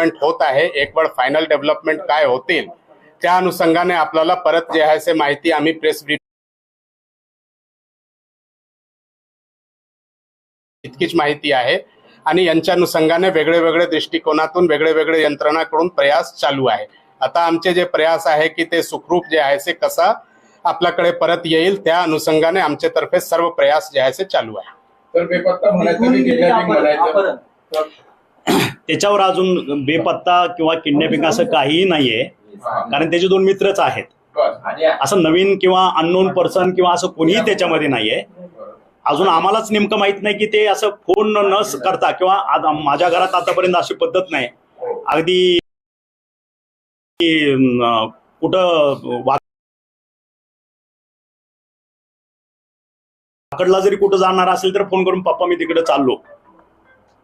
Development होत आहे एक वेळ फायनल डेव्हलपमेंट काय होतील त्या अनुषंगाने आपल्याला परत जे आहे ते माहिती आम्ही प्रेस इतकीच माहिती आहे. आणि यांच्या अनुषंगाने वेगळे वेगळे दृष्टिकोनातून वेगळे वेगळे यंत्रणाकडून प्रयास चालू आहे. आता आमचे जे प्रयास आहे की ते सुखरूप जे आहे ते कसा आपल्याकडे परत येईल त्या अनुषंगाने आमच्यातर्फे सर्व प्रयास जे आहे ते चालू आहे. तर बेपत्ता म्हणायचं त्याच्यावर अजून बेपत्ता किंवा किडनॅपिंग असं काहीही नाहीये. कारण त्याचे दोन मित्रच आहेत. असं नवीन किंवा अननोन पर्सन किंवा असं कोणीही त्याच्यामध्ये नाहीये. अजून आम्हालाच नेमकं माहीत नाही की ते असं फोन न करता किंवा माझ्या घरात आतापर्यंत अशी पद्धत नाही. अगदी कुठं वाकडला जरी कुठं जाणार असेल तर फोन करून पप्पा मी तिकडे चाललो.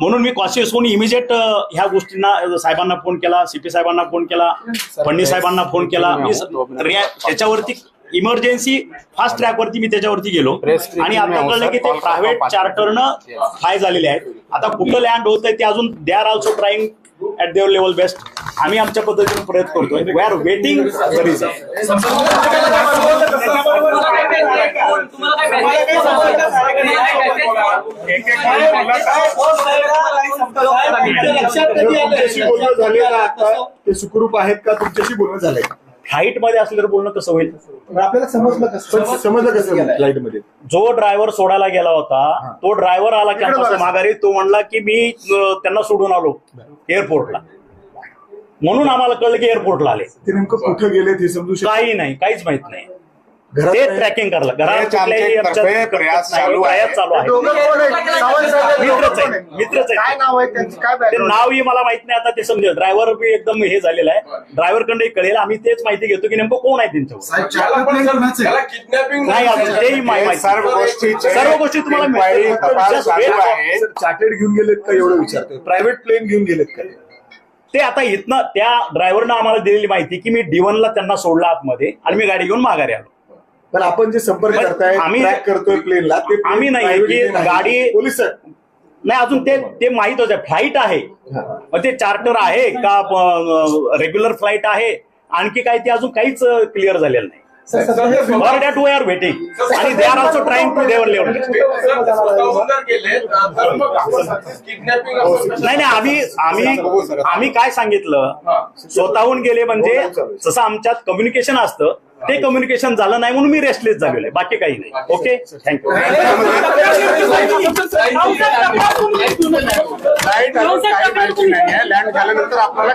म्हणून मी कॉशियस होऊन इमिजिएट ह्या गोष्टींना साहेबांना फोन केला सीपी साहेबांना फोन केला फडणीस साहेबांना फोन केला. मी त्याच्यावरती इमर्जन्सी फास्ट ट्रॅकवरती मी त्याच्यावरती गेलो. आणि आता कळलं की ते प्रायव्हेट चार्टरनं फाय झालेले आहेत. आता कुठं लँड होत आहे ते अजून they are also trying at their level best आम्ही आमच्या पद्धतीने प्रयत्न करतोय. वी आर वेटिंग द बोलणं आता ते सुखरूप आहेत का? तुमच्याशी बोलणं झालंय. फ्लाईटमध्ये असलं तर बोलणं कसं होईल? आपल्याला समजलं कसं? समजलं कसं फ्लाईटमध्ये जो ड्रायव्हर सोडायला गेला होता तो ड्रायव्हर आला कॅम्पस. माघारी तो म्हणला की मी त्यांना सोडून आलो एअरपोर्टला म्हणून आम्हाला कळलं की एअरपोर्टला आले. ते नेमकं कुठं गेले ते समजू शकतो काही नाही काहीच माहीत नाही. ते. ट्रॅकिंग करलं घरात प्रयास चालू आहे. मित्रच आहे? मित्रच आहे? नावही मला माहीत नाही आता ते समजेल. ड्रायव्हर बी एकदम हे झालेलं आहे. ड्रायव्हरकडे कळेल. आम्ही तेच माहिती घेतो की नेमकं कोण आहे त्यांच्यावर. किडनॅपिंग नाही तेही हे माहिती सर्व गोष्टीचे सर्व गोष्टी तुम्हाला चार्टेड घेऊन गेलेत का एवढं विचारतोय? प्रायव्हेट प्लेन घेऊन गेलेत का? ते आता इथनं त्या ड्रायव्हरनं आम्हाला दिलेली माहिती की मी ला त्यांना सोडला आतमध्ये आणि मी गाडी घेऊन माघारी आलो. पण आपण जे संपर्क पण करताय आम्ही- करतोय प्लेनला ते आम्ही नाही, की. गाडी- पोलीस. नाही अजून ते ते माहितच आहे फ्लाईट आहे. मग ते चार्टर आहे का रेग्युलर फ्लाईट आहे? आणखी काय ते अजून काहीच क्लिअर झालेलं नाही. नाही नाही आम्ही आम्ही आम्ही काय सांगितलं स्वतःहून गेले म्हणजे जसं आमच्यात कम्युनिकेशन असतं ते कम्युनिकेशन झालं नाही म्हणून मी रेस्टलेस झालेलो आहे बाकी काही नाही ओके थँक्यू लँड झाल्यानंतर आपल्याला